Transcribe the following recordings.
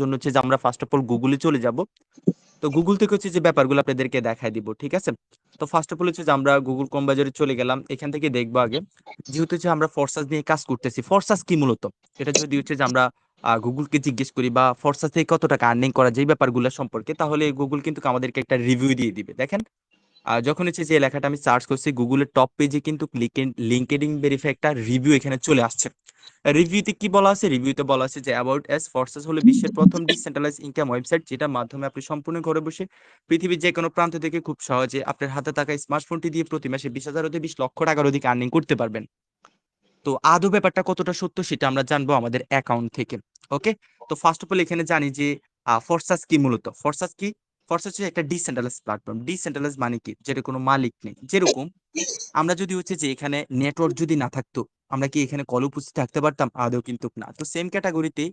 জন্য হচ্ছে যে আমরা ফার্স্ট অফ অল গুগলে চলে যাব। তো গুগল থেকে হচ্ছে যে ব্যাপারগুলো আপনাদেরকে দেখায় দিব, ঠিক আছে? তো ফার্স্ট অফ অল হচ্ছে যে আমরা গুগল কম বাজারে চলে গেলাম, এখান থেকে দেখব আগে। যেহেতু হচ্ছে আমরা ফরসাস নিয়ে কাজ করতেছি ফরসাস কি মূলত? এটা যদি হচ্ছে যে আমরা গুগলকে জিজ্ঞেস করি বা ফরসাস থেকে কত টাকা আর্নিং করা যায় ব্যাপারগুলো সম্পর্কে, তাহলে গুগল কিন্তু আমাদেরকে একটা রিভিউ দিয়ে দিবে। দেখেন যখন হচ্ছে যে লেখাটা আমি সার্চ করছি গুগলের টপ পেজে কিন্তু লিঙ্কেডিং ভেরিফাই একটা রিভিউ এখানে চলে আসছে। রিভিউতে কি বলা আছে? রিভিউতে বলা আছে যে অ্যাবাউট এস ফোর্সেস হলো বিশ্বের প্রথম ডিসেন্ট্রালাইজ ইনকাম ওয়েবসাইট যেটার মাধ্যমে আপনি সম্পূর্ণ ঘরে বসে পৃথিবীর যে কোনো প্রান্ত থেকে খুব সহজে আপনার হাতে থাকা স্মার্টফোনটি দিয়ে প্রতি মাসে বিশ হাজার বিশ লক্ষ টাকার অধিক আর্নিং করতে পারবেন। তো আদৌ ব্যাপারটা কতটা সত্য সেটা আমরা জানব আমাদের অ্যাকাউন্ট থেকে ওকে তো ফার্স্ট অফ অল এখানে জানি যে ফরসাস কি মূলত? ফরসাস কি? ফরসাস হচ্ছে একটা ডিসেন্ট্রালাইজ প্ল্যাটফর্ম ডিসেন্ট্রালাইজ মানে কি? যেটা কোনো মালিক নেই। যেরকম আমরা যদি হচ্ছে যে এখানে নেটওয়ার্ক যদি না থাকতো আমরা কি এখানে কল উপস্থিত থাকতে পারতাম? আদৌ কিন্তু না। তো সেম ক্যাটাগরিতে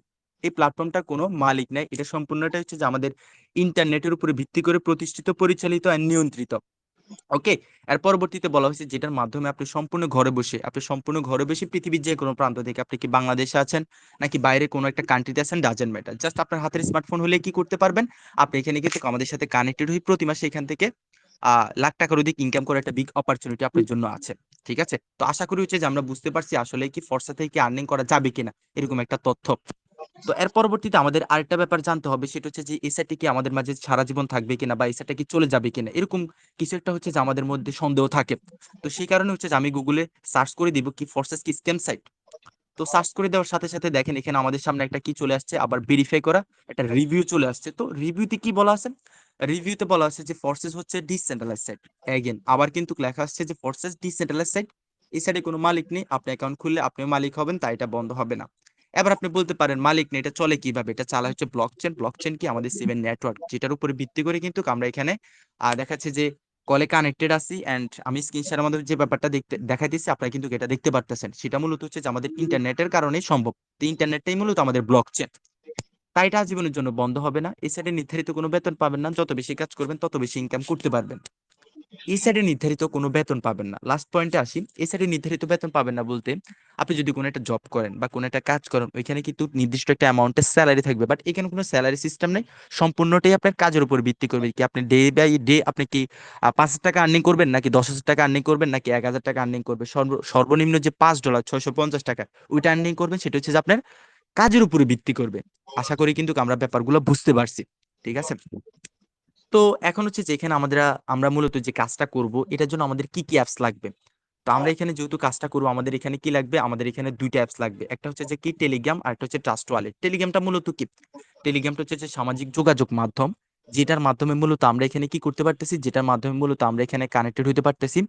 এই প্ল্যাটফর্মটার কোনো মালিক নাই। এটা সম্পূর্ণটা হচ্ছে যে আমাদের ইন্টারনেটের উপরে ভিত্তি করে প্রতিষ্ঠিত, পরিচালিত আর নিয়ন্ত্রিত। ওকে এর পরবর্তীতে বলা হয়েছে যেটার মাধ্যমে আপনি সম্পূর্ণ ঘরে বসে, আপনি সম্পূর্ণ ঘরে বসে পৃথিবীর যে কোনো প্রান্ত থেকে আপনি কি বাংলাদেশে আছেন নাকি বাইরে কোনো একটা কান্ট্রিতে আছেন ডাজেন্ট ম্যাটার জাস্ট আপনার হাতের স্মার্টফোন হলে কি করতে পারবেন? আপনি এখানে গিয়ে আমাদের সাথে কানেক্টেড হয়ে প্রতি মাসে এখান থেকে, আহ, লাখ টাকার অধিক ইনকাম করার একটা বিগ অপরচুনিটি আপনার জন্য আছে। ঠিক আছে? তো আশা করি হচ্ছে যে আমরা বুঝতে পারছি আসলে কি ফর্সা থেকে আর্নিং করা যাবে কিনা, এরকম একটা তথ্য। তো এর পরবর্তীতে আমাদের আরেকটা ব্যাপার জানতে হবে, সেটা হচ্ছে যে এসআইটি কি আমাদের মাঝে সারা জীবন থাকবে কিনা বা এসআইটা কি চলে যাবে কিনা, এরকম কিছু একটা হচ্ছে যে আমাদের মধ্যে সন্দেহ থাকে। তো সেই কারণে হচ্ছে যে আমি গুগলে সার্চ করে দিব কি ফোর্সেস কি স্ক্যাম সাইট তো সার্চ করে দেওয়ার সাথে সাথে দেখেন এখানে আমাদের সামনে একটা কি চলে আসছে, আবার ভেরিফাই করা, একটা রিভিউ চলে আসছে। তো রিভিউতে কি বলা আছে? রিভিউতে বলা আছে যে ফোর্সেস হচ্ছে ডিসেন্ট্রালাইজ সাইট এগেন আবার কিন্তু লেখা আসছে যে ফোর্সেস ডিসেন্ট্রালাইজ সাইট এই সাইডে কোনো মালিক নেই আপনি অ্যাকাউন্ট খুললে আপনি মালিক হবেন তাই এটা বন্ধ হবে না। এবার আপনি বলতে পারেন মালিক নেই এটা চলে কীভাবে? এটা চালা হচ্ছে ব্লক চেন ব্লক চেন কি আমাদের সিমের নেটওয়ার্ক যেটার উপরে ভিত্তি করে কিন্তু আমরা এখানে দেখাচ্ছে যে কলে কানেক্টেড আছি এন্ড আমি স্ক্রিন শেয়ারের মাধ্যমে যে ব্যাপারটা দেখতে দেখা দেখাইতেছি আপনারা কিন্তু এটা দেখতে পারতেছেন। সেটা মূলত হচ্ছে যে আমাদের ইন্টারনেটের কারণেই সম্ভব। তো ইন্টারনেটটাই মূলত আমাদের ব্লক চেন তাই এটা আজীবনের জন্য বন্ধ হবে না। এই সাইডে নির্ধারিত কোনো বেতন পাবেন না। যত বেশি কাজ করবেন, তত বেশি ইনকাম করতে পারবেন। এই সাইডে নির্ধারিত কোনো বেতন পাবেন না। লাস্ট পয়েন্টে আসি। এই সাইডে নির্ধারিত বেতন পাবেন না বলতে আপনি যদি কোনো একটা জব করেন বা কোনো একটা কাজ করেন, ওইখানে কিন্তু নির্দিষ্ট একটা অ্যামাউন্টের স্যালারি থাকবে। বাট এখানে কোনো স্যালারি সিস্টেম নেই। সম্পূর্ণটাই আপনার কাজের উপর ভিত্তি করবে। কি আপনি ডে বাই ডে আপনি কি পাঁচ হাজার টাকা আর্নিং করবেন নাকি দশ হাজার টাকা আর্নিং করবেন নাকি এক হাজার টাকা আর্নিং করবেন সর্ব- সর্বনিম্ন যে পাঁচ ডলার ছয়শো পঞ্চাশ টাকা, ওইটা আর্নিং করবেন, সেটা হচ্ছে যে আপনার কাজের উপরে ভিত্তি করবে। আশা করি কিন্তু আমরা ব্যাপারগুলো বুঝতে পারছি, ঠিক আছে? তো এখন হচ্ছে যে এখানে আমাদের, আমরা মূলত যে কাজটা করব, এটার জন্য আমাদের কি কি অ্যাপস লাগবে? তো আমরা এখানে যেহেতু কাজটা করব, আমাদের এখানে কি লাগবে? আমাদের এখানে দুইটা অ্যাপস লাগবে, একটা হচ্ছে যে কি? টেলিগ্রাম আর একটা হচ্ছে ট্রাস্ট ওয়ালেট টেলিগ্রামটা মূলত কি? টেলিগ্রামটা হচ্ছে যে সামাজিক যোগাযোগ মাধ্যম যেটার মাধ্যমে মূলত আমরা এখানে কি করতে পারতেছি? যেটার মাধ্যমে মূলত আমরা এখানে কানেক্টেড হতে পারতেছি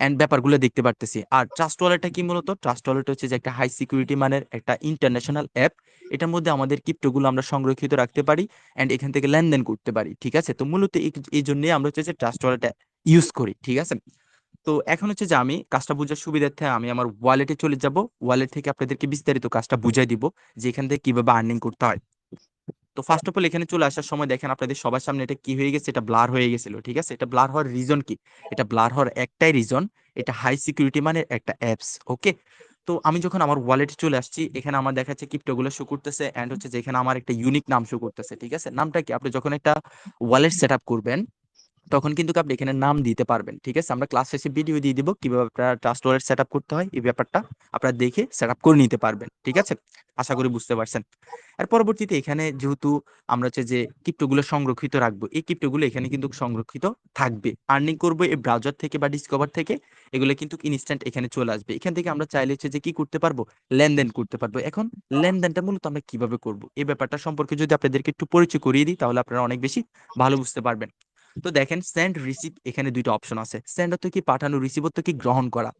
এন্ড ব্যাপারগুলো দেখতে পারতেছি। আর ট্রাস্ট ওয়ালেটটা কি মূলত? ট্রাস্ট ওয়ালেট হচ্ছে যে একটা হাই সিকিউরিটি মানের একটা ইন্টারন্যাশনাল অ্যাপ এটার মধ্যে আমাদের ক্রিপ্টোগুলো আমরা সংরক্ষিত রাখতে পারি এন্ড এখান থেকে লেনদেন করতে পারি, ঠিক আছে? তো মূলত এই- জন্যই আমরা হচ্ছে যে ট্রাস্ট ওয়ালেট ইউজ করি, ঠিক আছে? তো এখন হচ্ছে যে আমি কাজটা বোঝার সুবিধার্থে আমি আমার ওয়ালেটে চলে যাব। ওয়ালেট থেকে আপনাদেরকে বিস্তারিত কাজটা বুঝাই দিব যে এখান থেকে কীভাবে আর্নিং করতে হয়। তো ফার্স্ট অফ অল এখানে চলে আসার সময় দেখেন আপনাদের সবার সামনে এটা কি হয়ে গেছে? এটা ব্লার হয়ে গেছিল, ঠিক আছে? এটা ব্লার হওয়ার রিজন কি? এটা ব্লার হওয়ার একটাই রিজন এটা হাই সিকিউরিটি মানে একটা অ্যাপস ওকে তো আমি যখন আমার ওয়ালেটে চলে আসছি, এখানে আমার দেখাচ্ছে ক্রিপ্টোগুলো শো করতেছে অ্যান্ড হচ্ছে যেখানে আমার একটা ইউনিক নাম শো করতেছে, ঠিক আছে? নামটা কি? আপনি যখন একটা ওয়ালেট সেট আপ করবেন তখন কিন্তু আপনি এখানে নাম দিতে পারবেন, ঠিক আছে? আমরা ক্লাস শেষে ভিডিও দিয়ে দিব কীভাবে আপনারা ট্রাস্ট ওয়ালেট সেট করতে হয়। এই ব্যাপারটা আপনারা দেখে সেট করে নিতে পারবেন, ঠিক আছে? আশা করি বুঝতে পারছেন। এর পরবর্তীতে এখানে যেহেতু আমরা হচ্ছে যে ক্রিপ্টোগুলো সংরক্ষিত রাখব, এই ক্রিপ্টোগুলো এখানে কিন্তু সংরক্ষিত থাকবে। আর্নিং করব এই ব্রাউজার থেকে বা ডিসকভার থেকে, এগুলো কিন্তু ইনস্ট্যান্ট এখানে চলে আসবে। এখান থেকে আমরা চাইলে হচ্ছে যে কি করতে পারব? লেনদেন করতে পারব। এখন লেনদেনটা মূলত আমরা কীভাবে করব? এই ব্যাপারটা সম্পর্কে যদি আপনাদেরকে একটু পরিচয় করিয়ে দিই, তাহলে আপনারা অনেক বেশি ভালো বুঝতে পারবেন। তো দেখেন সেন্ড রিসিভ এখানে দুইটা অপশন আছে। সেন্ড অর্থ কি পাঠানো রিসিভ অর্থ কি গ্রহণ করা।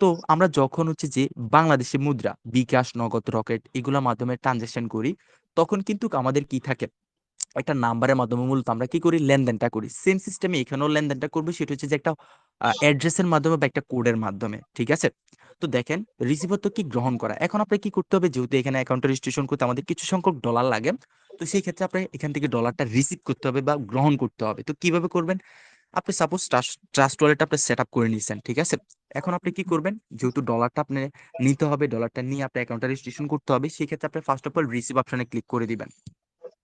তো আমরা যখন হচ্ছে যে বাংলাদেশে মুদ্রা, বিকাশ, নগদ, রকেট এগুলোর মাধ্যমে ট্রানজেকশন করি, তখন কিন্তু আমাদের কি থাকে? একটা নাম্বারের মাধ্যমে মূলত আমরা কি করি? লেনদেনটা করি। সেম সিস্টেমে এখানেও লেনদেনটা করব, সেটা হচ্ছে যে একটা অ্যাড্রেসের মাধ্যমে বা একটা কোডের মাধ্যমে, ঠিক আছে? তো দেখেন রিসিভার তো কি গ্রহণ করা? এখন আপনার কি করতে হবে? যেহেতু এখানে অ্যাকাউন্ট রেজিস্ট্রেশন করতে আমাদের কিছু সংখ্যক ডলার লাগে, তো সেই ক্ষেত্রে আপনার এখান থেকে ডলারটা রিসিভ করতে হবে বা গ্রহণ করতে হবে। তো কীভাবে করবেন? আপনি সাপোজ ট্রাস্ট ওয়ালেট আপনি সেট আপ করে নিয়েছেন ঠিক আছে? এখন আপনি কি করবেন? যেহেতু ডলারটা আপনি নিতে হবে ডলারটা নিয়ে আপনার অ্যাকাউন্টটা রেজিস্ট্রেশন করতে হবে, সেই ক্ষেত্রে আপনি ফার্স্ট অফ অল রিসিভ অপশনে ক্লিক করে দিবেন।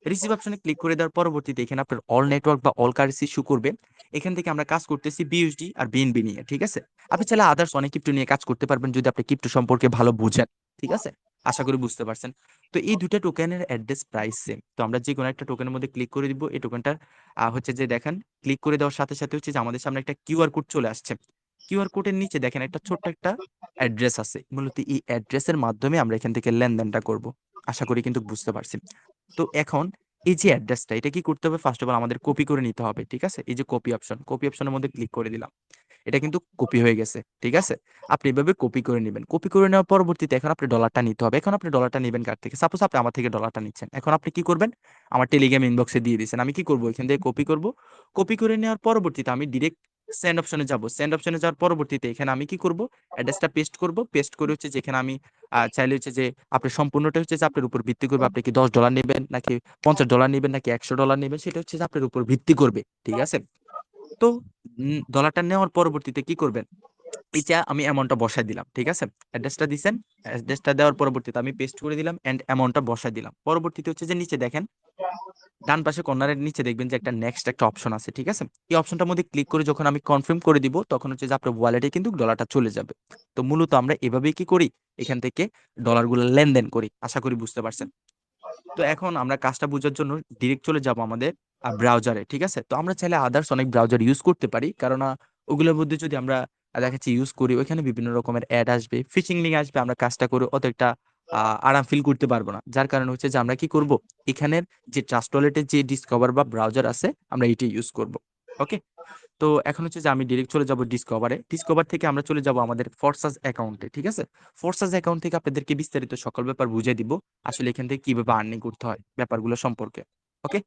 রিসিভ অপশনে ক্লিক করে দেওয়ার পরবর্তীতে এখানে আপনার অল নেটওয়ার্ক বা অল কারেন্সি শু করবে। এখান থেকে আমরা কাজ করতেছি বিউএসডি আর বিএনবি নিয়ে, ঠিক আছে? আপনি চাইলে আদার্স অনেক ক্রিপ্টো নিয়ে কাজ করতে পারবেন যদি আপনি ক্রিপ্টো সম্পর্কে ভালো বুঝেন, ঠিক আছে? আশা করি বুঝতে পারছেন। তো এই দুটা টোকেনের অ্যাড্রেস প্রাইস সেম তো আমরা যে কোনো একটা টোকেনের মধ্যে ক্লিক করে দিব। এই টোকেনটার হচ্ছে যে দেখেন ক্লিক করে দেওয়ার সাথে সাথে হচ্ছে যে আমাদের সামনে একটা কিউআর কোড চলে আসছে। কিউআর কোডের নিচে দেখেন একটা ছোট্ট একটা অ্যাড্রেস আছে। মূলত এই অ্যাড্রেসের মাধ্যমে আমরা এখান থেকে লেনদেনটা করব। আশা করি কিন্তু বুঝতে পারছি। তো এখন এই যে অ্যাড্রেসটা এটা কি করতে হবে? ফার্স্ট অফ অল আমাদের কপি করে নিতে হবে, ঠিক আছে? এই যে কপি অপশন কপি অপশনের মধ্যে ক্লিক করে দিলাম। এটা কিন্তু কপি হয়ে গেছে, ঠিক আছে? আপনি এভাবে কপি করে নেবেন। কপি করে নেওয়ার পরবর্তীতে এখন আপনি ডলারটা নিতে হবে। এখন আপনি ডলারটা নেবেন কার থেকে? সাপোজ আপনি আমার থেকে ডলারটা নিচ্ছেন। এখন আপনি কি করবেন? আমার টেলিগ্রাম ইনবক্সে দিয়ে দিয়েছেন। আমি কি করব? এখান থেকে কপি করব। কপি করে নেওয়ার পরবর্তীতে আমি ডিরেক্ট সেন্ড অপশনে যাব। সেন্ড অপশনে যাওয়ার পরবর্তীতে এখানে আমি কি করব? অ্যাড্রেসটা পেস্ট করব। পেস্ট করে হচ্ছে যেখানে আমি চাইলে হচ্ছে যে আপনি সম্পূর্ণটা হচ্ছে যে আপনার উপর ভিত্তি করবে। আপনি কি দশ ডলার নেবেন নাকি পঞ্চাশ ডলার নেবেন নাকি একশো ডলার নেবেন সেটা হচ্ছে যে আপনার উপর ভিত্তি করবে। ঠিক আছে? তো ডলারটা নেওয়ার পরবর্তীতে কি করবেন? এটা আমি অ্যামাউন্টটা বসাই দিলাম। ঠিক আছে? অ্যাড্রেসটা দিচ্ছেন অ্যাড্রেসটা দেওয়ার পরবর্তীতে আমি পেস্ট করে দিলাম এন্ড অ্যামাউন্টটা বসাই দিলাম। পরবর্তীতে হচ্ছে যে নিচে দেখেন ডান পাশে কর্নারের নিচে দেখবেন যে একটা নেক্সট একটা অপশন আছে, ঠিক আছে? এই অপশনটার মধ্যে ক্লিক করে যখন আমি কনফার্ম করে দিব, তখন হচ্ছে যে আপনার ওয়ালেটে কিন্তু ডলারটা চলে যাবে। তো মূলত আমরা এভাবেই কি করি? এখান থেকে ডলারগুলো লেনদেন করি, আশা করি বুঝতে পারছেন? তো এখন আমরা কাজটা বোঝার জন্য ডিরেক্ট চলে যাব আমাদের ব্রাউজারে ঠিক আছে? তো আমরা চাইলে আদার্স অনেক ব্রাউজার ইউজ করতে পারি কারণ ওগুলোর মধ্যে যদি আমরা দেখাচ্ছি ইউজ করি, ওইখানে বিভিন্ন রকমের অ্যাড আসবে ফিশিং লিঙ্ক আসবে, আমরা কাজটা করে অত একটা আরাম ফিল করতে পারব না। যার কারণে হচ্ছে যে আমরা কি করব? এখানের যে ট্রাস্ট ওয়ালেটের যে ডিসকভার বা ব্রাউজার আছে, আমরা এটি ইউজ করব। ওকে তো এখন হচ্ছে যে আমি ডিরেক্ট চলে যাব ডিসকভারে ডিসকভার থেকে আমরা চলে যাব আমাদের ফোর্সাস অ্যাকাউন্টে ঠিক আছে? ফোর্সাস অ্যাকাউন্ট থেকে আপনাদেরকে বিস্তারিত সকল ব্যাপার বুঝিয়ে দিব। আসলে এখান থেকে কীভাবে আর্নিং করতে হয় ব্যাপারগুলো সম্পর্কে। ওকে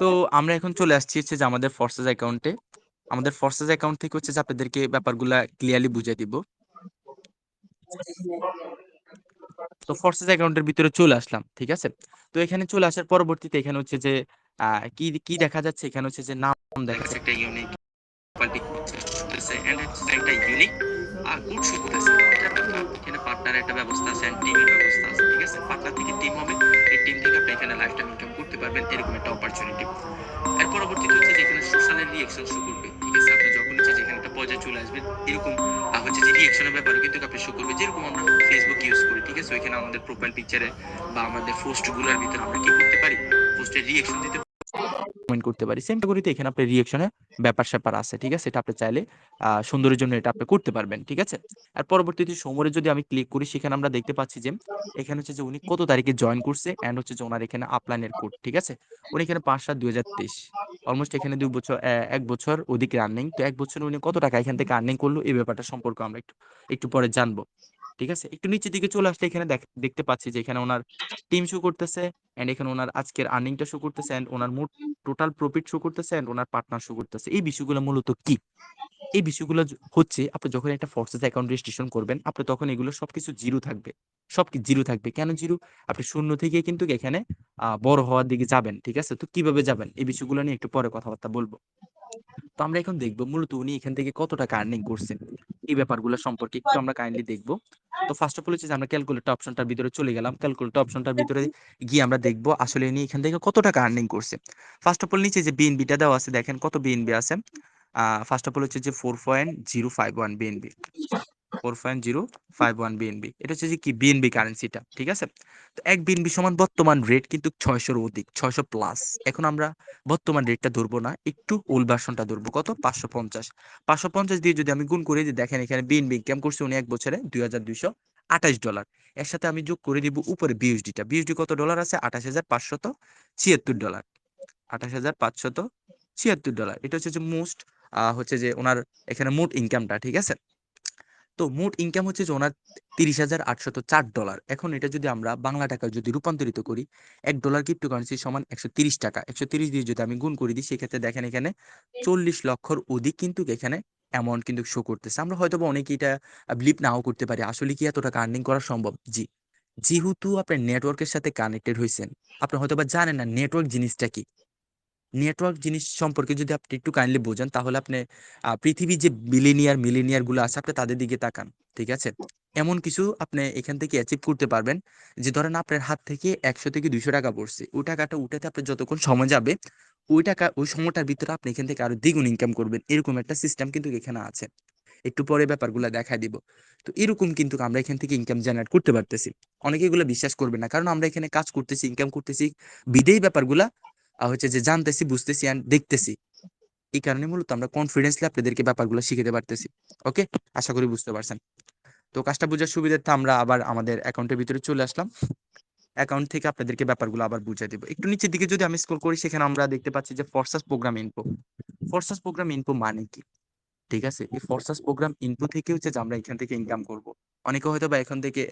তো আমরা এখন চলে আসছি হচ্ছে যে আমাদের ফোর্সেস অ্যাকাউন্টে আমাদের ফোর্সেস অ্যাকাউন্ট থেকে হচ্ছে যে আপনাদেরকে ব্যাপারগুলা ক্লিয়ারলি বুঝিয়ে দিব। তো ফোর্সেস অ্যাকাউন্টের ভিতরে চলে আসলাম, ঠিক আছে? তো এখানে চলে আসার পরবর্তীতে এখানে হচ্ছে যে কি কি দেখা যাচ্ছে? এখানে হচ্ছে যে নাম দেখা যাচ্ছে একটা ইউনিক এন্ড হচ্ছে একটা ইউনিক আর শো করতেছে এখানে পার্টনার একটা ব্যবস্থা আছে এন্ড টিমের ব্যবস্থা আছে, ঠিক আছে? পার্টনার থেকে টিম হবে, এই টিম থেকে আপনি এখানে লাইফ টাইম ইনকাম করতে পারবেন, এরকম একটা অপরচুনিটি এর পরবর্তীতে হচ্ছে যেখানে সোশ্যালের রিঅ্যাকশন শো করবে, ঠিক আছে? আপনি যখন হচ্ছে যেখানে একটা পর্যায়ে চলে আসবে এরকম হচ্ছে যে রিঅ্যাকশনের ব্যাপারে কিন্তু আপনি শো করবে, যেরকম আমরা ফেসবুক ইউজ করি, ঠিক আছে? ওইখানে আমাদের প্রোফাইল পিকচারে বা আমাদের পোস্টগুলোর ভিতরে আমরা কি করতে পারি? পোস্টের রিঅ্যাকশন দিতে কমেন্ট করতে পারি। সেম ক্যাটাগরিতে এখানে আপনার রিঅ্যাকশনের ব্যাপার স্যাপার আছে, ঠিক আছে? এটা আপনি চাইলে সুন্দরের জন্য এটা আপনি করতে পারবেন, ঠিক আছে? আর পরবর্তীতে সমরে যদি আমি ক্লিক করি, সেখানে আমরা দেখতে পাচ্ছি যে, এখানে হচ্ছে যে উনি কত তারিখে জয়েন করছে এন্ড হচ্ছে যে ওনার এখানে আপলাইনের কোড ঠিক আছে? উনি এখানে পাঁচ সাত দুই হাজার তেইশ অলমোস্ট এখানে দুই বছর এক বছর অধিক আর্নিং তো এক বছর উনি কত টাকা এখান থেকে আর্নিং করল, এই ব্যাপারটা সম্পর্কে আমরা একটু একটু পরে জানব। ঠিক আছে? একটু নিচের দিকে চলে আসলে এখানে দেখ- দেখতে পাচ্ছি যে এখানে ওনার টিম শো করতেছে এন্ড এখানে ওনার আজকের আর্নিংটা শো করতেছে এন্ড ওনার মোট টোটাল প্রফিট শো করতেছে এন্ড ওনার পার্টনার শো করতেছে। এই বিষয়গুলো মূলত কি? এই বিষয়গুলো হচ্ছে আপনি যখন একটা ফোর্সেস অ্যাকাউন্ট রেজিস্ট্রেশন করবেন, আপনি তখন এগুলো সবকিছু জিরো থাকবে। সব জিরো থাকবে। কেন জিরো আপনি শূন্য থেকে কিন্তু এখানে বড় হওয়ার দিকে যাবেন, ঠিক আছে? তো কীভাবে যাবেন? এই বিষয়গুলো নিয়ে একটু পরে কথাবার্তা বলব। তো আমরা এখন দেখব মূলত উনি এখান থেকে কত টাকা আর্নিং করছেন। এই ব্যাপারগুলো সম্পর্কে একটু আমরা কাইন্ডলি দেখব। তো ফার্স্ট অফ অল হচ্ছে যে আমরা ক্যালকুলেটর অপশনটার ভিতরে চলে গেলাম। ক্যালকুলেটর অপশনটার ভিতরে গিয়ে আমরা দেখব আসলে উনি এখান থেকে কত টাকা আর্নিং করছে। ফার্স্ট অফ অল নিচে যে বিএনবিটা দেওয়া আছে দেখেন কত বিএনবি আছে। ফার্স্ট অফ অল হচ্ছে যে four point zero five one BNB four point এটা হচ্ছে যে কি কারেন্সিটা ঠিক আছে? তো সমান বর্তমান রেট কিন্তু অধিক, ছয়শো প্লাস এখন আমরা বর্তমান রেটটা না, একটু ভার্সনটা কত? পাঁচশো পঞ্চাশ। পাঁচশো পঞ্চাশ দিয়ে যদি আমি গুণ করে দিই দেখেন এখানে করছে উনি এক বছরে দুই হাজার দুইশো আঠাশ ডলার এর সাথে আমি যোগ করে দিব উপরে বিএসডিটা বিএসডি কত ডলার আছে? আঠাশ হাজার পাঁচশত ছিয়াত্তর ডলার আঠাশ হাজার পাঁচশত ছিয়াত্তর ডলার এটা হচ্ছে যে মোস্ট হচ্ছে যে ওনার এখানে মোট ইনকামটা ঠিক আছে? তো মোট ইনকাম হচ্ছে যে ওনার তিরিশ হাজার আটশত চার ডলার এখন এটা যদি আমরা বাংলা টাকা যদি রূপান্তরিত করি, এক ডলার ক্রিপ্টোকারেন্সি সমান একশো তিরিশ টাকা। একশো তিরিশ দিয়ে যদি আমি গুণ করে দিই, সেক্ষেত্রে দেখেন এখানে চল্লিশ লক্ষর অধিক কিন্তু এখানে অ্যামাউন্ট কিন্তু শো করতেছে। আমরা হয়তো বা অনেকে এটা বিলিভ নাও করতে পারি। আসলে কি এত টাকা আর্নিং করা সম্ভব? জি। যেহেতু আপনার নেটওয়ার্কের সাথে কানেক্টেড হয়েছেন আপনি হয়তো বা জানেন না নেটওয়ার্ক জিনিসটা কি। নেটওয়ার্ক জিনিস সম্পর্কে যদি আপনি একটু কাইন্ডলি বোঝেন, তাহলে আপনি পৃথিবীর যে বিলিনিয়ারগুলো আছে, আপনি তাদের দিকে তাকান, ঠিক আছে? এমন কিছু আপনি এখান থেকে অ্যাচিভ করতে পারবেন, যে ধরেন আপনার হাত থেকে একশো থেকে দুইশো টাকা পড়ছে, ওই টাকাটা উঠাতে আপনার যতক্ষণ সময় যাবে, ওই টাকা, ওই সময়টার ভিতরে আপনি এখান থেকে আরও দ্বিগুণ ইনকাম করবেন, এরকম একটা সিস্টেম কিন্তু এখানে আছে। একটু পরে ব্যাপারগুলো দেখা দিব। তো এরকম কিন্তু আমরা এখান থেকে ইনকাম জেনারেট করতে পারতেছি। অনেকে এগুলো বিশ্বাস করবে না, কারণ আমরা এখানে কাজ করতেছি ইনকাম করতেছি বিদেই ব্যাপারগুলা হচ্ছে যে জানতেছি, বুঝতেছি অ্যান্ড দেখতেছি। এই কারণে মূলত আমরা কনফিডেন্সলি আপনাদেরকে ব্যাপারগুলো শিখাতে পারতেছি। ওকে আশা করি বুঝতে পারছেন। তো কাজটা বোঝার সুবিধার্থে আমরা আবার আমাদের অ্যাকাউন্টের ভিতরে চলে আসলাম। অ্যাকাউন্ট থেকে আপনাদেরকে ব্যাপারগুলো আবার বুঝিয়ে দিব। একটু নিচের দিকে যদি আমি স্ক্রল করি, সেখানে আমরা দেখতে পাচ্ছি যে Forsage program info Forsage program info মানে কি? ঠিক আছে? এই ফরসাস প্রোগ্রাম ইনপু থেকে হচ্ছে যে আমরা এখান থেকে ইনকাম করব। অনেকে হয়তো বা এখান থেকে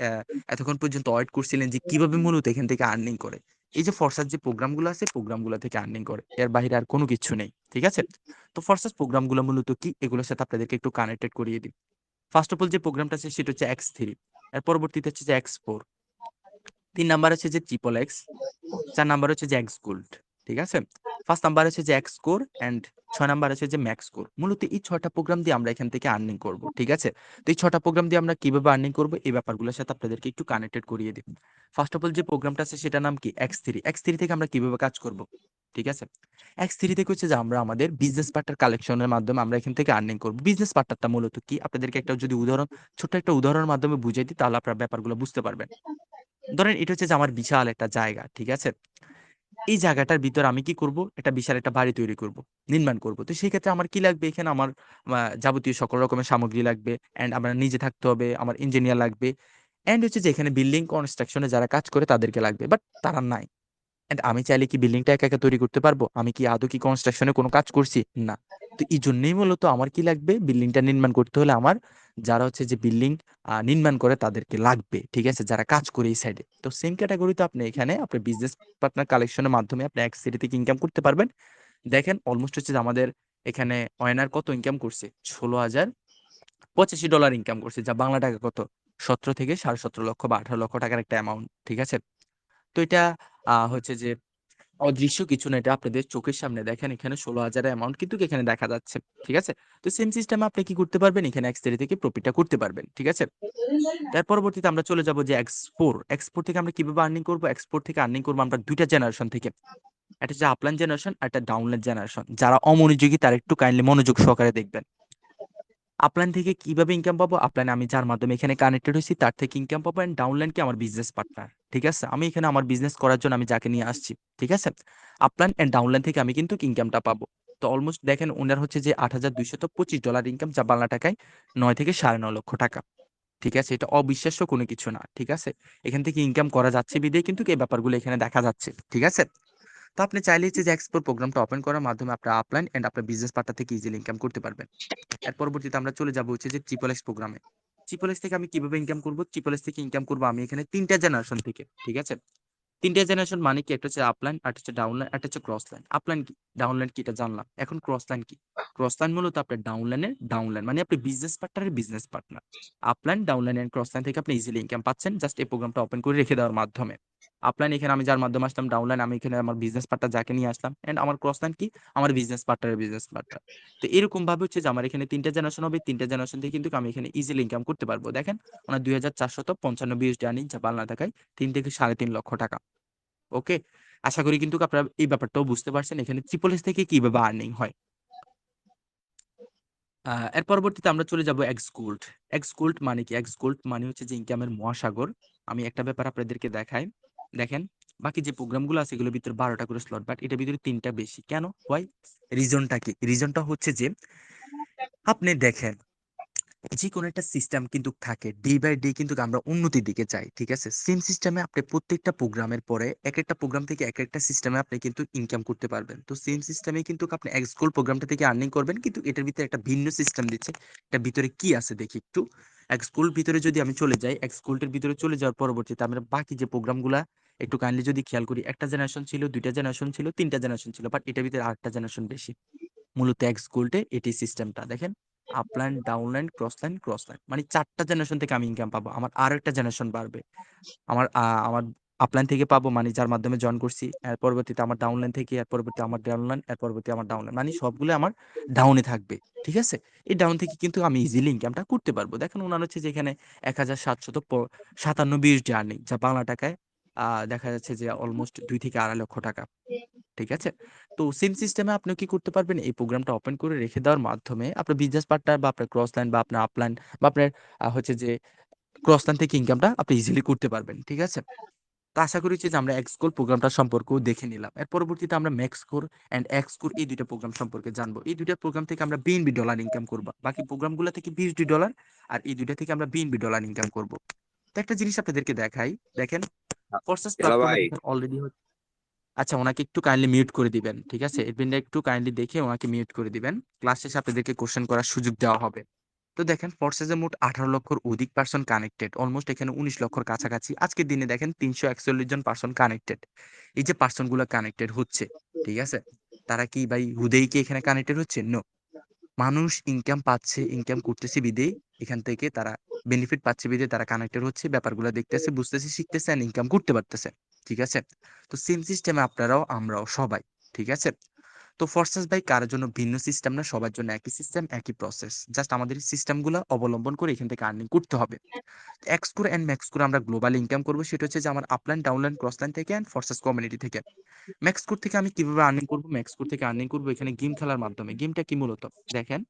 এতক্ষণ পর্যন্ত ওয়েট করছিলেন যে কীভাবে মূলত এখান থেকে আর্নিং করে। এই যে ফরসাস যে প্রোগ্রামগুলো আছে প্রোগ্রামগুলো থেকে আর্নিং করে, এর বাইরে আর কোনো কিছু নেই, ঠিক আছে? তো ফরসাস প্রোগ্রামগুলো মূলত কি? এগুলোর সাথে আপনাদেরকে একটু কানেক্টেড করিয়ে দিই। ফার্স্ট অফ অল যে প্রোগ্রামটা আছে, সেটা হচ্ছে এক্স থ্রি এর পরবর্তীতে হচ্ছে যে এক্স ফোর তিন নাম্বার হচ্ছে যে ট্রিপল এক্স চার নাম্বার হচ্ছে যে এক্স গোল্ড ঠিক আছে? ফার্স্ট নাম্বার হচ্ছে যে এক্স কোর অ্যান্ড ছয় নাম্বার আছে যে ম্যাক্স কোর মূলত এই ছয়টা প্রোগ্রাম দিয়ে আমরা এখান থেকে আর্নিং করব, ঠিক আছে? তো এই ছয়টা প্রোগ্রাম দিয়ে আমরা কীভাবে আর্নিং করব? এই ব্যাপারগুলোর সাথে আপনাদেরকে একটু কানেক্টেড করিয়ে দিই ফার্স্ট অফ অল যে প্রোগ্রামটা আছে সেটার নাম কি? এক্স থ্রি এক্স থ্রি থেকে আমরা কীভাবে কাজ করব? ঠিক আছে? এক্স থ্রি থেকে হচ্ছে যে আমরা আমাদের বিজনেস পার্টনার কালেকশনের মাধ্যমে আমরা এখান থেকে আর্নিং করব। বিজনেস পার্টনারটা মূলত কি? আপনাদেরকে একটা যদি উদাহরণ, ছোট্ট একটা উদাহরণের মাধ্যমে বুঝিয়ে দিই, তাহলে আপনারা ব্যাপারগুলো বুঝতে পারবেন। ধরেন এটা হচ্ছে যে আমার বিশাল একটা জায়গা, ঠিক আছে? এই জায়গাটার ভিতর আমি কি করব? একটা বিশাল একটা বাড়ি তৈরি করব, নির্মাণ করব। তো সেই ক্ষেত্রে আমার কি লাগবে? এখানে আমার যাবতীয় সকল রকমের সামগ্রী লাগবে অ্যান্ড আমার নিজে থাকতে হবে, আমার ইঞ্জিনিয়ার লাগবে অ্যান্ড হচ্ছে যে এখানে বিল্ডিং কনস্ট্রাকশনে যারা কাজ করে তাদেরকে লাগবে বাট তারা নাই। অ্যান্ড আমি চাইলে কি বিল্ডিংটা একা একা তৈরি করতে পারব? আমি কি আদৌ কি কনস্ট্রাকশনে কোনো কাজ করছি? না। তো এই জন্যই মূলত আমার কি লাগবে? বিল্ডিংটা নির্মাণ করতে হলে আমার যারা হচ্ছে যে বিল্ডিং নির্মাণ করে তাদেরকে লাগবে, ঠিক আছে? যারা কাজ করে এই সাইডে তো সেম ক্যাটাগরিতে আপনি এখানে, আপনি বিজনেস পার্টনার কালেকশনের মাধ্যমে আপনি এক সিটি থেকে ইনকাম করতে পারবেন। দেখেন অলমোস্ট হচ্ছে যে আমাদের এখানে অয়নার কত ইনকাম করছে? ষোলো হাজার পঁচাশি ডলার ইনকাম করছে, যা বাংলা টাকা কত? সতেরো থেকে সাড়ে সতেরো লক্ষ বা আঠারো লক্ষ টাকার একটা অ্যামাউন্ট ঠিক আছে? তো এটা হচ্ছে যে অদৃশ্য কিছু না, এটা আপনাদের চোখের সামনে দেখেন, এখানে ষোলো হাজার অ্যামাউন্ট কিন্তু এখানে দেখা যাচ্ছে, ঠিক আছে? তো সেম সিস্টেমে আপনি কি করতে পারবেন? এখানে এক্স থ্রি থেকে প্রফিটটা করতে পারবেন, ঠিক আছে? তার পরবর্তীতে আমরা চলে যাব যে এক্সপোর এক্সপোর থেকে আমরা কীভাবে আর্নিং করব? এক্সপোর থেকে আর্নিং করব আমরা দুইটা জেনারেশন থেকে। একটা হচ্ছে আপলাইন জেনারেশন একটা ডাউনলাইন জেনারেশন যারা অমনোযোগী তারা একটু কাইন্ডলি মনোযোগ সহকারে দেখবেন। আপলাইন থেকে কীভাবে ইনকাম পাবো? আপলাইন আমি যার মাধ্যমে এখানে কানেক্টেড হয়েছি, তার থেকে ইনকাম পাবো অ্যান্ড ডাউনলাইন কি আমার বিজনেস পার্টনার ঠিক আছে? আমি এখানে আমার বিজনেস করার জন্য আমি যাকে নিয়ে আসছি, ঠিক আছে? আপলাইন অ্যান্ড ডাউনলাইন থেকে আমি কিন্তু ইনকামটা পাবো। তো অলমোস্ট দেখেন ওনার হচ্ছে যে আট হাজার দুইশত পঁচিশ ডলার ইনকাম যা বাংলা টাকায় নয় থেকে সাড়ে নয় লক্ষ টাকা, ঠিক আছে? এটা অবিশ্বাস্য কোনো কিছু না, ঠিক আছে? এখান থেকে ইনকাম করা যাচ্ছে বিদে কিন্তু এই ব্যাপারগুলো এখানে দেখা যাচ্ছে, ঠিক আছে? তো আপনি চাইলে হচ্ছে যে এক্সপোর্ট প্রোগ্রামটা ওপেন করার মাধ্যমে আপনার আপলাইন এন্ড আপনার বিজনেস পার্টনার থেকে ইজিলি ইনকাম করতে পারবেন। এর পরবর্তীতে আমরা চলে যাব হচ্ছে যে ট্রিপল এক্স প্রোগ্রামে ট্রিপল এক্স থেকে আমি কীভাবে ইনকাম করব? ট্রিপল এক্স থেকে ইনকাম করব আমি এখানে তিনটা জেনারেশন থেকে, ঠিক আছে? তিনটা জেনারেশন মানে কি? একটা হচ্ছে আপলাইন একটা হচ্ছে ডাউনলাইন একটা হচ্ছে ক্রস লাইন আপলাইন কি? ডাউনলাইন কি? এটা জানলাম। এখন ক্রস লাইন কি? ক্রস লাইন মূলত আপনার ডাউনলাইনের ডাউনলাইন মানে আপনি বিজনেস পার্টনারের business partner upline downline and cross line থেকে আপনি ইজিলি ইনকাম পাচ্ছেন। জাস্ট এই প্রোগ্রামটা ওপেন করে রেখে দেওয়ার মাধ্যমে। আপলাইন এখানে আমি যার মাধ্যমে আসলাম ডাউনলাইন আমি এখানে আমার বিজনেস পার্টনার যাকে নিয়ে আসলাম এন্ড আমার ক্রস লাইন কি? আমার বিজনেস পার্টনারের বিজনেস পার্টনার তো এরকম ভাবে হচ্ছে যে আমার এখানে তিনটা জেনারেশন হবে, তিনটা জেনারেশন থেকে কিন্তু আমি এখানে ইজিলি ইনকাম করতে পারব। দেখেন ওনার দুই হাজার চারশত পঞ্চান্ন বিএসডি আর্নিং যা বাংলা টাকায় তিন থেকে সাড়ে তিন লক্ষ টাকা। ওকে আশা করি কিন্তু আপনারা এই ব্যাপারটাও বুঝতে পারছেন, এখানে ট্রিপল এস থেকে কীভাবে আর্নিং হয়। এর পরবর্তীতে আমরা চলে যাব এক্স গোল্ড এক্স গোল্ড মানে কি? এক্স গোল্ড মানে হচ্ছে যে ইনকামের মহাসাগর। আমি একটা ব্যাপার আপনাদেরকে দেখাই। দেখেন, বাকি যে প্রোগ্রামগুলো আছে এগুলোর ভিতরে বারোটা করে স্লট বাট এটার ভিতরে তিনটা বেশি। কেন? হয় রিজনটা কি? রিজনটা হচ্ছে যে, আপনি দেখেন যে কোনো একটা সিস্টেম কিন্তু থাকে ডে বাই ডে কিন্তু আমরা উন্নতির দিকে যাই ঠিক আছে? সেম সিস্টেমে আপনি প্রত্যেকটা প্রোগ্রামের পরে এক একটা প্রোগ্রাম থেকে এক একটা সিস্টেমে আপনি কিন্তু ইনকাম করতে পারবেন। তো সেম সিস্টেমে কিন্তু আপনি এক্সকোল প্রোগ্রামটা থেকে আর্নিং করবেন, কিন্তু এটার ভিতরে একটা ভিন্ন সিস্টেম দিচ্ছে। এটার ভিতরে কি আছে দেখি একটু। এক্সকোল ভিতরে যদি আমি চলে যাই, এক স্কুলটির ভিতরে চলে যাওয়ার পরবর্তীতে আমরা বাকি যে প্রোগ্রামগুলা, একটু কাইন্ডলি যদি খেয়াল করি, একটা জেনারেশন ছিল, দুইটা জেনারেশন ছিল, তিনটা জেনারেশন ছিল বাট এটার ভিতরে আটটা জেনারেশন বেশি। মূলত এক স্কুলটে, এটি সিস্টেমটা দেখেন upline downline cross line cross line মানে চারটা জেনারেশন থেকে আমি ইনকাম পাবো। আমার আর একটা জেনারেশন বাড়বে। আমার আমার আপলাইন থেকে পাবো মানে যার মাধ্যমে জয়েন করছি। এর পরবর্তীতে আমার ডাউনলাইন থেকে, এর পরবর্তী আমার ডাউনলাইন এর পরবর্তী আমার ডাউনলাইন মানে সবগুলো আমার ডাউনে থাকবে, ঠিক আছে? এই ডাউন থেকে কিন্তু আমি ইজিলি ইনকামটা করতে পারব। দেখেন ওনার হচ্ছে যে এখানে এক হাজার সাতশত সাতান্ন বিশ জার্নি যা বাংলা টাকায় দেখা যাচ্ছে যে অলমোস্ট দুই থেকে আড়াই লক্ষ টাকা, ঠিক আছে? তো সেম সিস্টেমে আপনি কি করতে পারবেন? এই প্রোগ্রামটা ওপেন করে রেখে দেওয়ার মাধ্যমে আপনার বিজনেস পার্টনার বা আপনার ক্রস লাইন বা আপনার আপলাইন বা আপনার হচ্ছে যে ক্রস লাইন থেকে ইনকামটা আপনি ইজিলি করতে পারবেন, ঠিক আছে? তো আশা করি যে আমরা এক্সকোর প্রোগ্রামটা সম্পর্কেও দেখে নিলাম। এর পরবর্তীতে আমরা ম্যাক্স ম্যাক্সকোর অ্যান্ড এক্সকোর এই দুইটা প্রোগ্রাম সম্পর্কে জানব। এই দুইটা প্রোগ্রাম থেকে আমরা বিএনবি ডলার ইনকাম করব। বাকি প্রোগ্রামগুলো থেকে বিএসডি ডলার আর এই দুইটা থেকে আমরা বিএনবি ডলার ইনকাম করব। তো একটা জিনিস আপনাদেরকে দেখাই। দেখেন ফোর্সেস অলরেডি আচ্ছা ওনাকে একটু কাইন্ডলি মিউট করে দিবেন ঠিক আছে? এডমিনটা একটু কাইন্ডলি দেখে ওনাকে মিউট করে দিবেন। ক্লাস শেষে আপনাদেরকে কোশ্চেন করার সুযোগ দেওয়া হবে। তো দেখেন ফোর্সেসে মোট আঠারো লক্ষর অধিক পার্সন কানেক্টেড অলমোস্ট এখানে উনিশ লক্ষর কাছাকাছি। আজকের দিনে দেখেন তিনশো একচল্লিশ জন পার্সন কানেক্টেড এই যে পার্সনগুলো কানেক্টেড হচ্ছে, ঠিক আছে? তারা কি ভাই, হুদেই কি এখানে কানেক্টেড হচ্ছে? নো মানুষ ইনকাম পাচ্ছে ইনকাম করতেছে বিদেই এখান থেকে তারা বেনিফিট পাচ্ছে বিদে তারা কানেক্টেড হচ্ছে। ব্যাপারগুলো দেখতেছে, বুঝতেছে, শিখতেছে ইনকাম করতে পারতেছে, ঠিক আছে? তো সেম সিস্টেমে আপনারাও, আমরাও সবাই, ঠিক আছে? তো ফরসেস বাই কার জন্য ভিন্ন সিস্টেম না? সবার জন্য একই সিস্টেম একই প্রসেস জাস্ট আমাদের সিস্টেমগুলো অবলম্বন করে এখান থেকে আর্নিং করতে হবে। এক্সকোর অ্যান্ড ম্যাক্সকোর আমরা গ্লোবাল ইনকাম করব, সেটা হচ্ছে যে আমার আপলাইন ডাউনলাইন ক্রসলাইন থেকে অ্যান্ড ফরসেস কমিউনিটি থেকে। ম্যাক্সকোর থেকে আমি কীভাবে আর্নিং করব? ম্যাক্সকোর থেকে আর্নিং করব এখানে গেম খেলার মাধ্যমে। গেমটা কি মূলত? দেখেন।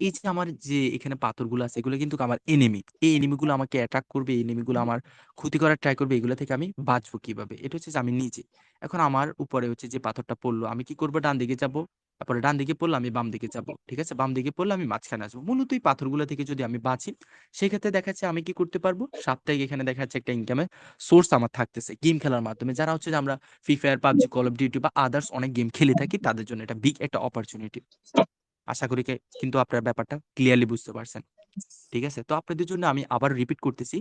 এই যে আমার যে এখানে পাথরগুলো আছে এগুলো কিন্তু আমার এনিমি এই এনিমিগুলো আমাকে অ্যাটাক করবে এই এনিমিগুলো আমার ক্ষতি করার ট্রাই করবে এগুলো থেকে আমি বাঁচবো কীভাবে? এটা হচ্ছে যে আমি নিজে। এখন আমার উপরে হচ্ছে যে পাথরটা পড়ল আমি কি করব? ডান দিকে যাব। তারপরে ডান দিকে পড়লে আমি বাম দিকে যাব। ঠিক আছে? বাম দিকে পড়লে আমি মাঝখানে আসব। মূলত এই পাথরগুলো থেকে যদি আমি বাঁচি সেক্ষেত্রে দেখা যাচ্ছে আমি কি করতে পারব? সাপ্তাহিক এখানে দেখা যাচ্ছে একটা ইনকামের সোর্স আমার থাকতেছে গেম খেলার মাধ্যমে। যারা হচ্ছে যে আমরা free fire PUBG call of duty বা আদার্স অনেক গেম খেলে থাকি তাদের জন্য এটা বিগ একটা অপরচুনিটি আশা করি কিন্তু আপনার ব্যাপারটা ক্লিয়ারলি বুঝতে পারছেন। ঠিক আছে? তো আপনাদের জন্য আমি আবার রিপিট করতেছি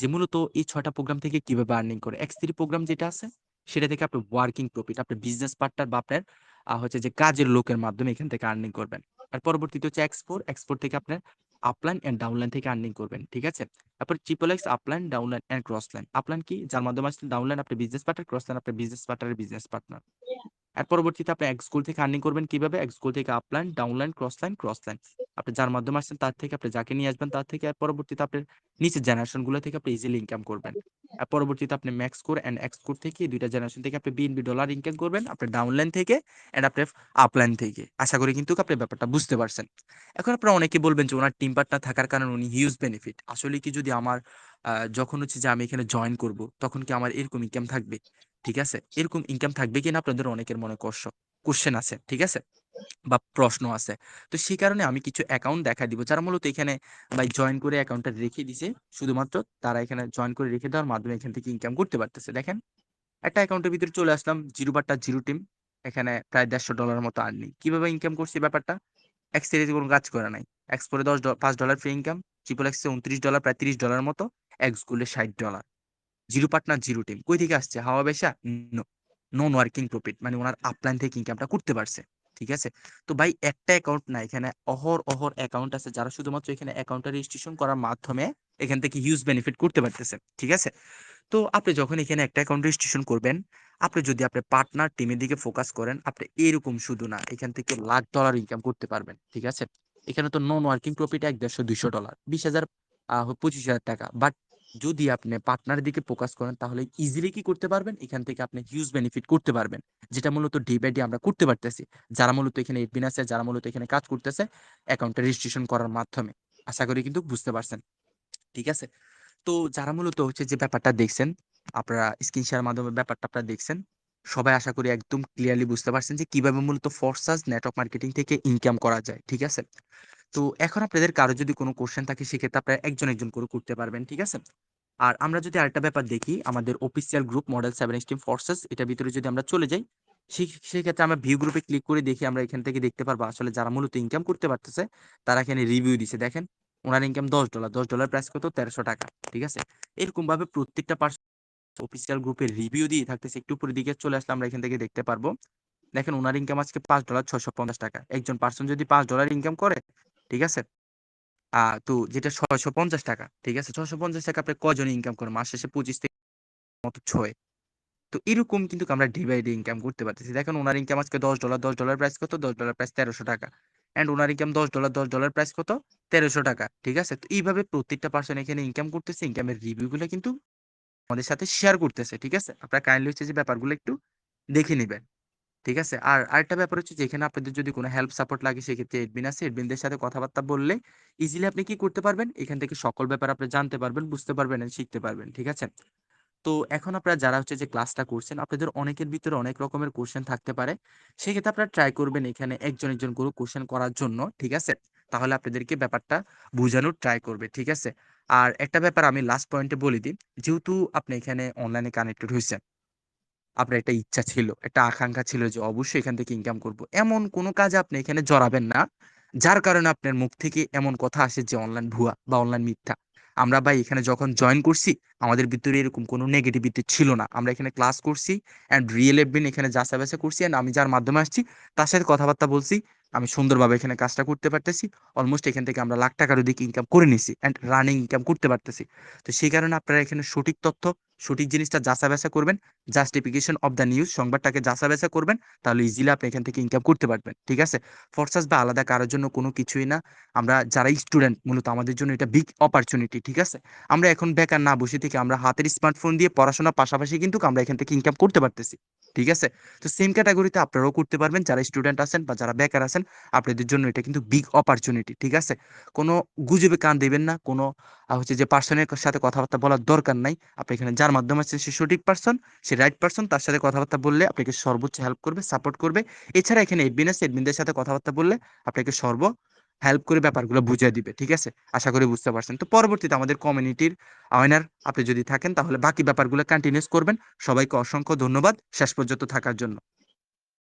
যে মূলত এই ছয়টা প্রোগ্রাম থেকে কীভাবে আর্নিং করে। এক্স থ্রি প্রোগ্রাম যেটা আছে, সেটা থেকে আপনি ওয়ার্কিং প্রফিট আপনার বিজনেস পার্টনার বা আপনার হচ্ছে যে কাজের লোকের মাধ্যমে এখান থেকে আর্নিং করবেন। আর পরবর্তীতে হচ্ছে এক্সপোর এক্সপোর থেকে আপনার আপলাইন এন্ড ডাউনলাইন থেকে আর্নিং করবেন। ঠিক আছে? তারপর triple X upline downline and cross line upline কি? যার মাধ্যমে আসলে ডাউনলাইন আপনার বিজনেস পার্টনার ক্রস লাইন আপনার বিজনেস পার্টনারের বিজনেস পার্টনার এর পরবর্তীতে আপনি এক স্কুল থেকে আর্নিং করবেন কীভাবে? এক স্কুল থেকে upline downline cross line cross line আপনি যার মাধ্যমে আসছেন তার থেকে আপনি যাকে নিয়ে আসবেন তার থেকে এর পরবর্তীতে আপনি নিচের জেনারেশনগুলো থেকে আপনি ইজিলি ইনকাম করবেন। এর পরবর্তীতে আপনি max core and X core থেকে দুইটা জেনারেশন থেকে আপনি বিএনবি ডলার ইনকাম করবেন, আপনি ডাউনলাইন থেকে এন্ড আপনি আপলাইন থেকে। আশা করি কিন্তু আপনি ব্যাপারটা বুঝতে পারছেন। এখন আপনারা অনেকে বলবেন যে ওনার টিম পার্টনার থাকার কারণে উনি হিউজ বেনিফিট আসলে কি যদি আমার যখন হচ্ছে যে আমি এখানে জয়েন করব, তখন কি আমার এরকম ইনকাম থাকবে? ঠিক আছে? এরকম ইনকাম থাকবে কিনা আপনাদের অনেকের মনে কষ্ট কোশ্চেন আছে, ঠিক আছে? বা প্রশ্ন আছে। তো সেই কারণে আমি কিছু অ্যাকাউন্ট দেখা দিব, যারা মূলত এখানে ভাই জয়েন করে অ্যাকাউন্টটা রেখে দিছে, শুধুমাত্র তারা এখানে জয়েন করে রেখে দেওয়ার মাধ্যমে এখান থেকে ইনকাম করতে পারতেছে। দেখেন, একটা অ্যাকাউন্টের ভিতরে চলে আসলাম জিরো বারটা জিরো টিম এখানে প্রায় দেড়শো ডলার মতো আর্নিং কীভাবে ইনকাম করছে ব্যাপারটা? এক্স সিরিজ কোনো কাজ করে নাই। এক্স পরে দশ পাঁচ ডলার ফ্রি ইনকাম ট্রিপল এক্সে উনত্রিশ ডলার প্রায় তিরিশ ডলার মতো এক্স গুলে ষাট dollar zero partner zero team কই থেকে আসছে? হাওয়া বেশা? নন ওয়ার্কিং প্রফিট মানে ওনার আপলাইন থেকে ইনকামটা করতে পারছে, ঠিক আছে? তো ভাই একটা অ্যাকাউন্ট না, এখানে অহর অহর অ্যাকাউন্ট আছে যারা শুধুমাত্র এখানে অ্যাকাউন্টটা রেজিস্ট্রেশন করার মাধ্যমে এখান থেকে হিউজ বেনিফিট করতে পারতেছে, ঠিক আছে? তো আপনি যখন এখানে একটা অ্যাকাউন্ট রেজিস্ট্রেশন করবেন, আপনি যদি আপনি পার্টনার টিমের দিকে ফোকাস করেন, আপনি এরকম শুধু না, এখান থেকে লাখ ডলার ইনকাম করতে পারবেন, ঠিক আছে? এখানে তো নন ওয়ার্কিং প্রফিট এক দেড়শো, দুইশো ডলার বিশ হাজার পঁচিশ হাজার টাকা বাট যদি আপনি পার্টনারের দিকে ফোকাস করেন, তাহলে ইজিলি কি করতে পারবেন? এখান থেকে আপনি হিউজ বেনিফিট করতে পারবেন। যেটা মূলত ডে বাই ডে আমরা করতে পারতেছি। যারা মূলত এখানে এডমিন আছে, যারা মূলত এখানে কাজ করতেছে অ্যাকাউন্টে রেজিস্ট্রেশন করার মাধ্যমে। আশা করি কিন্তু বুঝতে পারছেন। ঠিক আছে? তো যারা মূলত হচ্ছে যে ব্যাপারটা দেখছেন, আপনারা স্ক্রিন শেয়ার মাধ্যমে ব্যাপারটা আপনারা দেখছেন, সবাই আশা করি একদম ক্লিয়ারলি বুঝতে পারছেন যে কীভাবে মূলত ফোর্সাস নেটওয়ার্ক মার্কেটিং থেকে ইনকাম করা যায়। ঠিক আছে? তো এখন আপনাদের কারও যদি কোনো কোশ্চেন থাকে, সেক্ষেত্রে আপনারা একজন একজন করে করতে পারবেন, ঠিক আছে? আর আমরা যদি আরেকটা ব্যাপার দেখি, আমাদের অফিসিয়াল গ্রুপ মডেল সেভেন স্টিম ফোর্সেস এটার ভিতরে যদি আমরা চলে যাই সেক্ষেত্রে আমরা ভিউ গ্রুপে ক্লিক করে দেখি, আমরা এখান থেকে দেখতে পারব আসলে যারা মূলত ইনকাম করতে পারতেছে, তারা এখানে রিভিউ দিছে। দেখেন, ওনার ইনকাম দশ ডলার দশ ডলার প্রাইস কত? তেরোশো টাকা, ঠিক আছে? এরকম ভাবে প্রত্যেকটা পার্সন অফিসিয়াল গ্রুপের রিভিউ দিয়ে থাকতেছে, একটু উপরের দিকে চলে আসলে আমরা এখান থেকে দেখতে পারব। দেখেন, ওনার ইনকাম আজকে পাঁচ ডলার ছয়শো পঞ্চাশ টাকা। একজন পার্সন যদি পাঁচ ডলার ইনকাম করে ঠিক আছে? আহ তো যেটা ছয়শো পঞ্চাশ টাকা, ঠিক আছে? ছয়শো পঞ্চাশ টাকা আপনি কজন ইনকাম করেন? মাস শেষে পঁচিশ থেকে মতো ছয়। তো এরকম কিন্তু আমরা ডে বাই ডে ইনকাম করতে পারতেছি। দেখেন ওনার ইনকাম আজকে দশ ডলার দশ ডলার প্রাইস কত? দশ ডলার প্রাইস তেরোশো টাকা। অ্যান্ড ওনার ইনকাম দশ ডলার দশ ডলার প্রাইস কত? তেরোশো টাকা, ঠিক আছে? তো এইভাবে প্রত্যেকটা পার্সন এখানে ইনকাম করতেছে। ইনকামের রিভিউগুলো কিন্তু আমাদের সাথে শেয়ার করতেছে, ঠিক আছে? আপনারা কাইন্ডলি হচ্ছে যে ব্যাপারগুলো একটু দেখে নেবেন। ঠিক আছে? আর আরেকটা ব্যাপার হচ্ছে যেখানে আপনাদের যদি কোনো হেল্প সাপোর্ট লাগে, সেক্ষেত্রে এডমিন আছে। এডমিনদের সাথে কথাবার্তা বললে ইজিলি আপনি কি করতে পারবেন? এখান থেকে সকল ব্যাপার আপনি জানতে পারবেন, বুঝতে পারবেন শিখতে পারবেন, ঠিক আছে? তো এখন আপনারা যারা হচ্ছে যে ক্লাসটা করছেন, আপনাদের অনেকের ভিতরে অনেক রকমের কোশ্চেন থাকতে পারে। সেক্ষেত্রে আপনারা ট্রাই করবেন এখানে একজন একজন করে কোশ্চেন করার জন্য, ঠিক আছে? তাহলে আপনাদেরকে ব্যাপারটা বোঝানোর ট্রাই করবে, ঠিক আছে? আর একটা ব্যাপার আমি লাস্ট পয়েন্টে বলে দিই। যেহেতু আপনি এখানে অনলাইনে কানেক্টেড হয়েছেন আপনার একটা ইচ্ছা ছিল, একটা আকাঙ্ক্ষা ছিল যে অবশ্যই এখান থেকে ইনকাম করব। এমন কোনো কাজে আপনি এখানে জড়াবেন না, যার কারণে আপনার মুখ থেকে এমন কথা আসে যে অনলাইন ভুয়া বা অনলাইন মিথ্যা। আমরা ভাই এখানে যখন জয়েন করছি, আমাদের ভিতরে এরকম কোনো নেগেটিভিটি ছিল না। আমরা এখানে ক্লাস করছি অ্যান্ড রিয়েল এফবিন এখানে যাচা বাছা করছি অ্যান্ড আমি যার মাধ্যমে আসছি, তার সাথে কথাবার্তা বলছি। আমি সুন্দরভাবে এখানে কাজটা করতে পারতেছি। অলমোস্ট এখান থেকে আমরা লাখ টাকার দিকে ইনকাম করে নিছি অ্যান্ড রানিং ইনকাম করতে পারতেছি। তো সেই কারণে আপনারা এখানে সঠিক তথ্য সঠিক জিনিসটা যাচা বেচা করবেন জাস্টিফিকেশন অফ দ্য নিউজ সংবাদটাকে যাচা বাছা করবেন, তাহলে ইজিলি আপনি এখান থেকে ইনকাম করতে পারবেন, ঠিক আছে? ফোর্সাস বা আলাদা কারোর জন্য কোনো কিছুই না, আমরা যারা স্টুডেন্ট মূলত আমাদের জন্য এটা বিগ অপরচুনিটি ঠিক আছে? আমরা এখন বেকার না বসে থেকে আমরা হাতের স্মার্টফোন দিয়ে পড়াশোনার পাশাপাশি কিন্তু আমরা এখান থেকে ইনকাম করতে পারতেছি, ঠিক আছে? তো সেম ক্যাটাগরিতে আপনারাও করতে পারবেন, যারা স্টুডেন্ট আছেন বা যারা বেকার আছেন, আপনাদের জন্য এটা কিন্তু বিগ অপরচুনিটি ঠিক আছে? কোনো গুজবে কান দেবেন না, কোনো হচ্ছে যে পার্সনের সাথে কথাবার্তা বলার দরকার নাই, আপনি এখানে যার মাধ্যমে আছে সে সঠিক পার্সন সে রাইট পার্সন তার সাথে কথাবার্তা বললে আপনাকে সর্বোচ্চ হেল্প করবে সাপোর্ট করবে। এছাড়া এখানে এডমিন আছে এডমিনদের সাথে কথাবার্তা বললে আপনাকে সর্ব হেল্প করে ব্যাপারগুলো বুঝিয়ে দিবে, ঠিক আছে? আশা করি বুঝতে পারছেন। তো পরবর্তীতে আমাদের কমিউনিটির আয়নার আপনি যদি থাকেন, তাহলে বাকি ব্যাপারগুলো কন্টিনিউস করবেন। সবাইকে অসংখ্য ধন্যবাদ। শেষ পর্যন্ত থাকার জন্য।